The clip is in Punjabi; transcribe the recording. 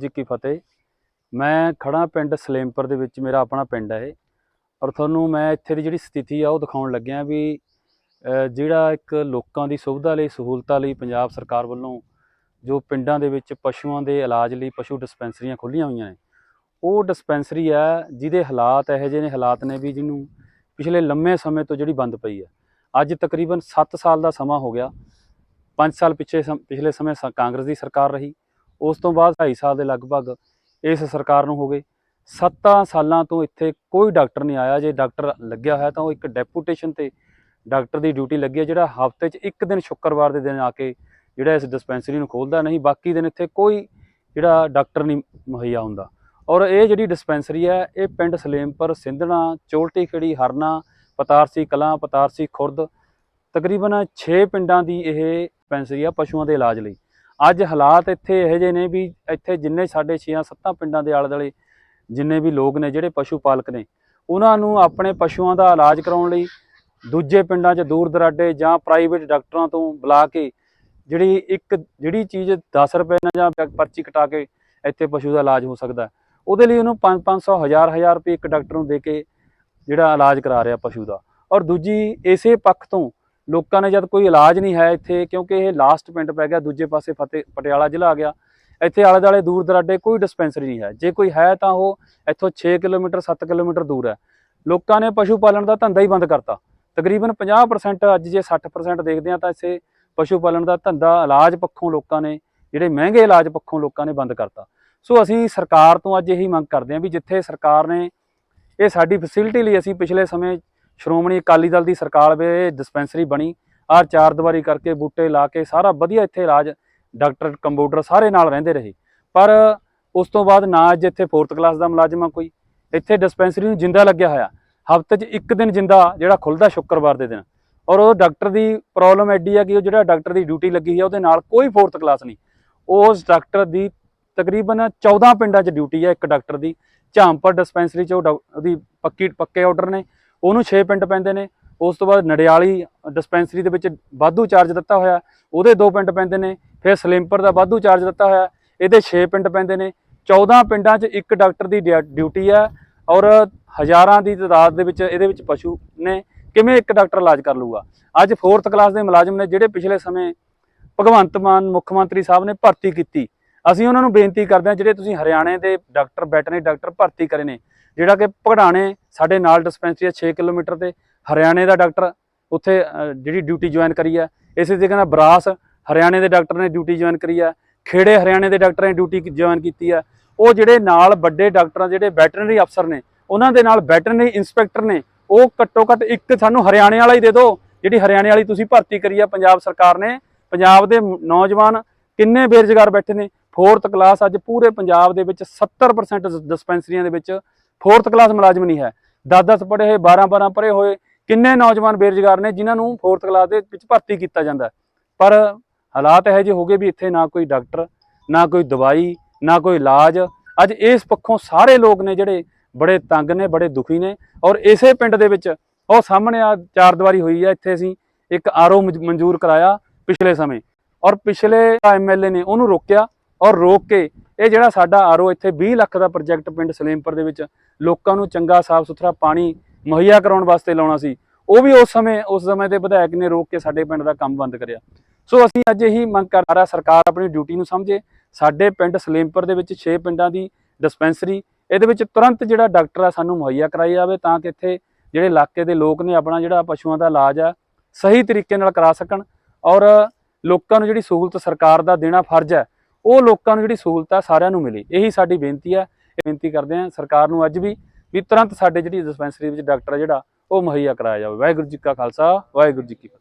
ਜੀ ਕੀ ਫਤਿਹ। ਮੈਂ ਖੜਾ ਪਿੰਡ ਸਲੇਮਪੁਰ ਦੇ ਵਿੱਚ, ਮੇਰਾ ਆਪਣਾ ਪਿੰਡ ਹੈ ਇਹ। ਔਰ ਤੁਹਾਨੂੰ ਮੈਂ ਇੱਥੇ ਦੀ ਜਿਹੜੀ ਸਥਿਤੀ ਆ, ਉਹ ਦਿਖਾਉਣ ਲੱਗਿਆ ਵੀ ਜਿਹੜਾ ਇੱਕ ਲੋਕਾਂ ਦੀ ਸੁਵਿਧਾ ਲਈ, ਸਹੂਲਤਾਂ ਲਈ ਪੰਜਾਬ ਸਰਕਾਰ ਵੱਲੋਂ ਜੋ ਪਿੰਡਾਂ ਦੇ ਵਿੱਚ ਪਸ਼ੂਆਂ ਦੇ ਇਲਾਜ ਲਈ ਪਸ਼ੂ ਡਿਸਪੈਂਸਰੀਆਂ ਖੁੱਲੀਆਂ ਹੋਈਆਂ ਨੇ, ਉਹ ਡਿਸਪੈਂਸਰੀ ਆ ਜਿਹਦੇ ਹਾਲਾਤ ਇਹੋ ਜਿਹੇ ਨੇ, ਹਾਲਾਤ ਨੇ ਵੀ ਜਿਹਨੂੰ ਪਿਛਲੇ ਲੰਮੇ ਸਮੇਂ ਤੋਂ ਜਿਹੜੀ ਬੰਦ ਪਈ ਹੈ। ਅੱਜ ਤਕਰੀਬਨ 7 ਸਾਲ ਦਾ ਸਮਾਂ ਹੋ ਗਿਆ। 5 ਸਾਲ ਪਿੱਛੇ ਸਮ- ਪਿਛਲੇ ਸਮੇਂ ਸ- ਕਾਂਗਰਸ ਦੀ ਸਰਕਾਰ ਰਹੀ। ਉਸ ਤੋਂ ਬਾਅਦ 2.5 ਸਾਲ ਦੇ ਲਗਭਗ ਇਸ ਸਰਕਾਰ ਨੂੰ ਹੋ ਗਏ। 7 ਸਾਲਾਂ ਤੋਂ ਇੱਥੇ ਕੋਈ ਡਾਕਟਰ ਨਹੀਂ ਆਇਆ। ਜੇ ਡਾਕਟਰ ਲੱਗਿਆ ਹੋਇਆ ਤਾਂ ਉਹ ਇੱਕ ਡੈਪੂਟੇਸ਼ਨ ਤੇ ਡਾਕਟਰ ਦੀ ਡਿਊਟੀ ਲੱਗੀ ਹੈ, ਜਿਹੜਾ ਹਫ਼ਤੇ 'ਚ ਇੱਕ ਦਿਨ ਸ਼ੁੱਕਰਵਾਰ ਦੇ ਦਿਨ ਆ ਕੇ ਜਿਹੜਾ ਇਸ ਡਿਸਪੈਂਸਰੀ ਨੂੰ ਖੋਲਦਾ ਨਹੀਂ, ਬਾਕੀ ਦਿਨ ਇੱਥੇ ਕੋਈ ਜਿਹੜਾ ਡਾਕਟਰ ਨਹੀਂ ਮੁਹੱਈਆ ਹੁੰਦਾ। ਔਰ ਇਹ ਜਿਹੜੀ ਡਿਸਪੈਂਸਰੀ ਹੈ, ਇਹ ਪਿੰਡ ਸਲੇਮਪੁਰ, ਸਿੰਧਣਾ, ਚੋਲਟੀ ਖੇੜੀ, ਹਰਨਾ, ਪਤਾਰਸੀ ਕਲਾਂ, ਪਤਾਰਸੀ ਖੁਰਦ ਤਕਰੀਬਨ 6 ਪਿੰਡਾਂ ਦੀ ਇਹ ਡਿਸਪੈਂਸਰੀ ਆ ਪਸ਼ੂਆਂ ਦੇ ਇਲਾਜ ਲਈ। ਅੱਜ ਹਾਲਾਤ ਇੱਥੇ ਇਹੋ ਜਿਹੇ ਨੇ ਵੀ ਇੱਥੇ ਜਿੰਨੇ ਸਾਡੇ 6-7 ਪਿੰਡਾਂ ਦੇ ਆਲੇ ਦੁਆਲੇ ਜਿੰਨੇ ਵੀ ਲੋਕ ਨੇ ਜਿਹੜੇ ਪਸ਼ੂ ਪਾਲਕ ਨੇ, ਉਹਨਾਂ ਨੂੰ ਆਪਣੇ ਪਸ਼ੂਆਂ ਦਾ ਇਲਾਜ ਕਰਾਉਣ ਲਈ ਦੂਜੇ ਪਿੰਡਾਂ 'ਚ ਦੂਰ ਦਰਾਡੇ ਜਾਂ ਪ੍ਰਾਈਵੇਟ ਡਾਕਟਰਾਂ ਤੋਂ ਬੁਲਾ ਕੇ ਜਿਹੜੀ ਇੱਕ, ਜਿਹੜੀ ਚੀਜ਼ 10 ਰੁਪਏ ਨਾਲ ਜਾਂ ਪਰਚੀ ਕਟਾ ਕੇ ਇੱਥੇ ਪਸ਼ੂ ਦਾ ਇਲਾਜ ਹੋ ਸਕਦਾ। ਉਹਦੇ ਲਈ ਉਹਨੂੰ 5-500 ਹਜ਼ਾਰ-ਹਜ਼ਾਰ ਰੁਪਏ ਇੱਕ ਡਾਕਟਰ ਨੂੰ ਦੇ ਕੇ ਜਿਹੜਾ ਇਲਾਜ ਕਰਾ ਰਿਹਾ ਪਸ਼ੂ ਦਾ। ਔਰ ਦੂਜੀ, ਇਸੇ ਪੱਖ ਤੋਂ ਲੋਕਾਂ ਨੇ ਜਦ ਕੋਈ ਇਲਾਜ ਨਹੀਂ ਹੈ ਇੱਥੇ, ਕਿਉਂਕਿ ਇਹ ਲਾਸਟ ਪਿੰਡ ਪੈ ਗਿਆ, ਦੂਜੇ ਪਾਸੇ ਫਤਿਹ, ਪਟਿਆਲਾ ਜ਼ਿਲ੍ਹਾ ਆ ਗਿਆ। ਇੱਥੇ ਆਲੇ ਦੁਆਲੇ ਦੂਰ ਦਰਾਡੇ ਕੋਈ ਡਿਸਪੈਂਸਰੀ ਨਹੀਂ ਹੈ। ਜੇ ਕੋਈ ਹੈ ਤਾਂ ਉਹ ਇੱਥੋਂ 6 ਕਿਲੋਮੀਟਰ 7 ਕਿਲੋਮੀਟਰ ਦੂਰ ਹੈ। ਲੋਕਾਂ ਨੇ ਪਸ਼ੂ ਪਾਲਣ ਦਾ ਧੰਦਾ ਹੀ ਬੰਦ ਕਰਤਾ। ਤਕਰੀਬਨ 50% ਅੱਜ ਜੇ 60% ਦੇਖਦੇ ਆ ਤਾਂ ਇਸੇ ਪਸ਼ੂ ਪਾਲਣ ਦਾ ਧੰਦਾ ਇਲਾਜ ਪੱਖੋਂ ਲੋਕਾਂ ਨੇ, ਜਿਹੜੇ ਮਹਿੰਗੇ ਇਲਾਜ ਪੱਖੋਂ ਲੋਕਾਂ ਨੇ ਬੰਦ ਕਰਤਾ। ਸੋ ਅਸੀਂ ਸਰਕਾਰ ਤੋਂ ਅੱਜ ਇਹੀ ਮੰਗ ਕਰਦੇ ਹਾਂ ਵੀ ਜਿੱਥੇ ਸਰਕਾਰ ਨੇ ਇਹ ਸਾਡੀ ਫੈਸਿਲਿਟੀ ਲਈ ਅਸੀਂ ਪਿਛਲੇ ਸਮੇਂ ਸ਼੍ਰੋਮਣੀ ਅਕਾਲੀ ਦਲ ਦੀ ਸਰਕਾਰ ਵੇ ਡਿਸਪੈਂਸਰੀ ਬਣੀ। ਆਹ ਚਾਰ ਦੀਵਾਰੀ ਕਰਕੇ ਬੂਟੇ ਲਾ ਕੇ ਸਾਰਾ ਵਧੀਆ ਇੱਥੇ ਇਲਾਜ ਡਾਕਟਰ ਕੰਪਿਊਟਰ ਸਾਰੇ ਨਾਲ ਰਹਿੰਦੇ ਰਹੇ। ਪਰ ਉਸ ਤੋਂ ਬਾਅਦ ਨਾ ਅੱਜ ਇੱਥੇ 4th ਕਲਾਸ ਦਾ ਮੁਲਾਜ਼ਮ ਆ ਕੋਈ। ਇੱਥੇ ਡਿਸਪੈਂਸਰੀ ਨੂੰ ਜਿੰਦਾ ਲੱਗਿਆ ਹੋਇਆ। ਹਫ਼ਤੇ 'ਚ ਇੱਕ ਦਿਨ ਜਿੰਦਾ, ਜਿਹੜਾ ਖੁੱਲਦਾ ਸ਼ੁੱਕਰਵਾਰ ਦੇ ਦਿਨ। ਔਰ ਉਹ ਡਾਕਟਰ ਦੀ ਪ੍ਰੋਬਲਮ ਐਡੀ ਆ ਕਿ ਉਹ ਜਿਹੜਾ ਡਾਕਟਰ ਦੀ ਡਿਊਟੀ ਲੱਗੀ ਹੈ ਉਹਦੇ ਨਾਲ ਕੋਈ 4th ਕਲਾਸ ਨਹੀਂ। ਉਸ ਡਾਕਟਰ ਦੀ ਤਕਰੀਬਨ 14 ਪਿੰਡਾਂ 'ਚ ਡਿਊਟੀ ਹੈ ਇੱਕ ਡਾਕਟਰ ਦੀ। ਝਾਂਪਰ ਡਿਸਪੈਂਸਰੀ 'ਚ ਉਹ ਡਾਕ- ਉਹਦੀ ਪੱਕੀ ਪੱਕੇ ਆਰਡਰ ਨੇ। ਉਹਨੂੰ 6 ਪਿੰਡ ਪੈਂਦੇ ਨੇ, ਉਸ ਤੋਂ ਬਾਅਦ ਨੜਿਆਲੀ ਡਿਸਪੈਂਸਰੀ ਦੇ ਵਿੱਚ ਵਾਧੂ ਚਾਰਜ ਦਿੱਤਾ ਹੋਇਆ, ਉਹਦੇ ਦੋ ਪਿੰਡ ਪੈਂਦੇ ਨੇ, ਫਿਰ ਸਲਿੰਪਰ ਦਾ ਵਾਧੂ ਚਾਰਜ ਦਿੱਤਾ ਹੋਇਆ, ਇਹਦੇ 6 ਪਿੰਡ ਪੈਂਦੇ ਨੇ 14 ਪਿੰਡਾਂ 'ਚ ਇੱਕ ਡਾਕਟਰ ਦੀ ਡਿਆ- ਡਿਊਟੀ ਹੈ ਔਰ ਹਜ਼ਾਰਾਂ ਦੀ ਤਾਦਾਦ ਦੇ ਵਿੱਚ ਇਹਦੇ ਵਿੱਚ ਪਸ਼ੂ ਨੇ, ਕਿਵੇਂ ਇੱਕ ਡਾਕਟਰ ਇਲਾਜ ਕਰ ਲੂਗਾ ਅੱਜ 4th ਕਲਾਸ ਦੇ ਮੁਲਾਜ਼ਮ ਨੇ ਜਿਹੜੇ ਪਿਛਲੇ ਸਮੇਂ ਭਗਵੰਤ ਮਾਨ ਮੁੱਖ ਮੰਤਰੀ ਸਾਹਿਬ ਨੇ ਭਰਤੀ ਕੀਤੀ ਅਸੀਂ ਉਹਨਾਂ ਨੂੰ ਬੇਨਤੀ ਕਰਦੇ ਹਾਂ, ਜਿਹੜੇ ਤੁਸੀਂ ਹਰਿਆਣੇ ਦੇ ਡਾਕਟਰ ਵੈਟਰਨਰੀ ਡਾਕਟਰ ਭਰਤੀ ਕਰੇ ਨੇ, ਜਿਹੜਾ ਕਿ ਭਗੜਾਣੇ ਸਾਡੇ ਨਾਲ ਡਿਸਪੈਂਸਰੀ ਹੈ 6 ਕਿਲੋਮੀਟਰ ਤੇ, ਹਰਿਆਣੇ ਦਾ ਡਾਕਟਰ ਉੱਥੇ ਜਿਹੜੀ ਡਿਊਟੀ ਜੁਆਇਨ ਕਰੀ ਹੈ, ਇਸੇ ਤਰੀਕੇ ਨਾਲ ਬਰਾਸ ਹਰਿਆਣੇ ਦੇ ਡਾਕਟਰ ਨੇ ਡਿਊਟੀ ਜੁਆਇਨ ਕਰੀ ਹੈ, ਖੇੜੇ ਹਰਿਆਣੇ ਦੇ ਡਾਕਟਰ ਨੇ ਡਿਊਟੀ ਜੁਆਇਨ ਕੀਤੀ ਹੈ, ਉਹ ਜਿਹੜੇ ਨਾਲ ਵੱਡੇ ਡਾਕਟਰਾਂ, ਜਿਹੜੇ ਵੈਟਰਨਰੀ ਅਫਸਰ ਨੇ, ਉਹਨਾਂ ਦੇ ਨਾਲ ਵੈਟਰਨਰੀ ਇੰਸਪੈਕਟਰ ਨੇ, ਉਹ ਘੱਟੋ ਘੱਟ ਇੱਕ ਸਾਨੂੰ ਹਰਿਆਣੇ ਵਾਲਾ ਹੀ ਦੇ ਦਿਓ, ਜਿਹੜੀ ਹਰਿਆਣੇ ਵਾਲੀ ਤੁਸੀਂ ਭਰਤੀ ਕਰੀ ਆ ਪੰਜਾਬ ਸਰਕਾਰ ਨੇ, ਪੰਜਾਬ ਦੇ ਨੌਜਵਾਨ ਕਿੰਨੇ ਬੇਰੁਜ਼ਗਾਰ ਬੈਠੇ ਨੇ ਫੋਰਥ ਕਲਾਸ ਅੱਜ ਪੂਰੇ ਪੰਜਾਬ ਦੇ ਵਿੱਚ 70% ਡਿਸਪੈਂਸਰੀਆਂ ਦੇ ਵਿੱਚ ਫੋਰਥ ਕਲਾਸ ਮੁਲਾਜ਼ਮ ਨਹੀਂ ਹੈ। 10-10 ਪੜ੍ਹੇ ਹੋਏ 12-12 ਪੜ੍ਹੇ ਹੋਏ, ਕਿੰਨੇ ਨੌਜਵਾਨ ਬੇਰੁਜ਼ਗਾਰ ਨੇ ਜਿਨ੍ਹਾਂ ਨੂੰ ਫੋਰਥ ਕਲਾਸ ਦੇ ਵਿੱਚ ਭਰਤੀ ਕੀਤਾ ਜਾਂਦਾ ਪਰ ਹਾਲਾਤ ਇਹੋ ਜਿਹੇ ਹੋ ਗਏ ਵੀ ਇੱਥੇ ਨਾ ਕੋਈ ਡਾਕਟਰ, ਨਾ ਕੋਈ ਦਵਾਈ, ਨਾ ਕੋਈ ਇਲਾਜ। ਅੱਜ ਇਸ ਪੱਖੋਂ ਸਾਰੇ ਲੋਕ ਨੇ ਜਿਹੜੇ ਬੜੇ ਤੰਗ ਨੇ, ਬੜੇ ਦੁਖੀ ਨੇ ਔਰ ਇਸੇ ਪਿੰਡ ਦੇ ਵਿੱਚ ਉਹ ਸਾਹਮਣੇ ਆ ਚਾਰ ਦੀਵਾਰੀ ਹੋਈ ਆ, ਇੱਥੇ ਅਸੀਂ ਇੱਕ ਆਰਓ ਮਨਜ਼ੂਰ ਕਰਾਇਆ ਪਿਛਲੇ ਸਮੇਂ। ਔਰ ਪਿਛਲੇ ਐਮਐਲਏ ਨੇ ਉਹਨੂੰ ਰੋਕਿਆ। ਔਰ ਰੋਕ ਕੇ ਇਹ ਜਿਹੜਾ ਸਾਡਾ ਆਰਓ ਇੱਥੇ 20 ਲੱਖ ਦਾ ਪ੍ਰੋਜੈਕਟ ਪਿੰਡ ਸਲੇਮਪੁਰ ਦੇ ਵਿੱਚ ਲੋਕਾਂ ਨੂੰ ਚੰਗਾ ਸਾਫ਼ ਸੁਥਰਾ ਪਾਣੀ ਮੁਹੱਈਆ ਕਰਾਉਣ ਵਾਸਤੇ ਲਾਉਣਾ ਸੀ, ਉਹ ਵੀ ਉਸ ਸਮੇਂ ਉਸ ਸਮੇਂ ਦੇ ਵਿਧਾਇਕ ਨੇ ਰੋਕ ਕੇ ਸਾਡੇ ਪਿੰਡ ਦਾ ਕੰਮ ਬੰਦ ਕਰਿਆ। ਸੋ ਅਸੀਂ ਅੱਜ ਇਹੀ ਮੰਗ ਕਰ ਰਿਹਾ ਸਰਕਾਰ ਆਪਣੀ ਡਿਊਟੀ ਨੂੰ ਸਮਝੇ, ਸਾਡੇ ਪਿੰਡ ਸਲੇਮਪੁਰ ਦੇ ਵਿੱਚ 6 ਪਿੰਡਾਂ ਦੀ ਡਿਸਪੈਂਸਰੀ, ਇਹਦੇ ਵਿੱਚ ਤੁਰੰਤ ਜਿਹੜਾ ਡਾਕਟਰ ਆ ਸਾਨੂੰ ਮੁਹੱਈਆ ਕਰਾਈ ਜਾਵੇ ਤਾਂ ਕਿ ਇੱਥੇ ਜਿਹੜੇ ਇਲਾਕੇ ਦੇ ਲੋਕ ਨੇ ਆਪਣਾ ਜਿਹੜਾ ਪਸ਼ੂਆਂ ਦਾ ਇਲਾਜ ਆ, ਸਹੀ ਤਰੀਕੇ ਨਾਲ ਕਰਾ ਸਕਣ ਔਰ ਲੋਕਾਂ ਨੂੰ ਜਿਹੜੀ ਸਹੂਲਤ ਸਰਕਾਰ ਦਾ ਦੇਣਾ ਫਰਜ਼ ਹੈ ਉਹ ਲੋਕਾਂ ਨੂੰ ਜਿਹੜੀ ਸਹੂਲਤ ਆ ਸਾਰਿਆਂ ਨੂੰ ਮਿਲੇ। ਇਹੀ ਸਾਡੀ ਬੇਨਤੀ ਹੈ ਇਹ ਬੇਨਤੀ ਕਰਦੇ ਹਾਂ ਸਰਕਾਰ ਨੂੰ ਅੱਜ ਵੀ ਵੀ ਤੁਰੰਤ ਸਾਡੇ ਜਿਹੜੀ ਡਿਸਪੈਂਸਰੀ ਵਿੱਚ ਡਾਕਟਰ ਆ ਜਿਹੜਾ, ਉਹ ਮੁਹੱਈਆ ਕਰਾਇਆ ਜਾਵੇ। ਵਾਹਿਗੁਰੂ ਜੀ ਕਾ ਖਾਲਸਾ, ਵਾਹਿਗੁਰੂ ਜੀ ਕੀ ਫਤਿਹ।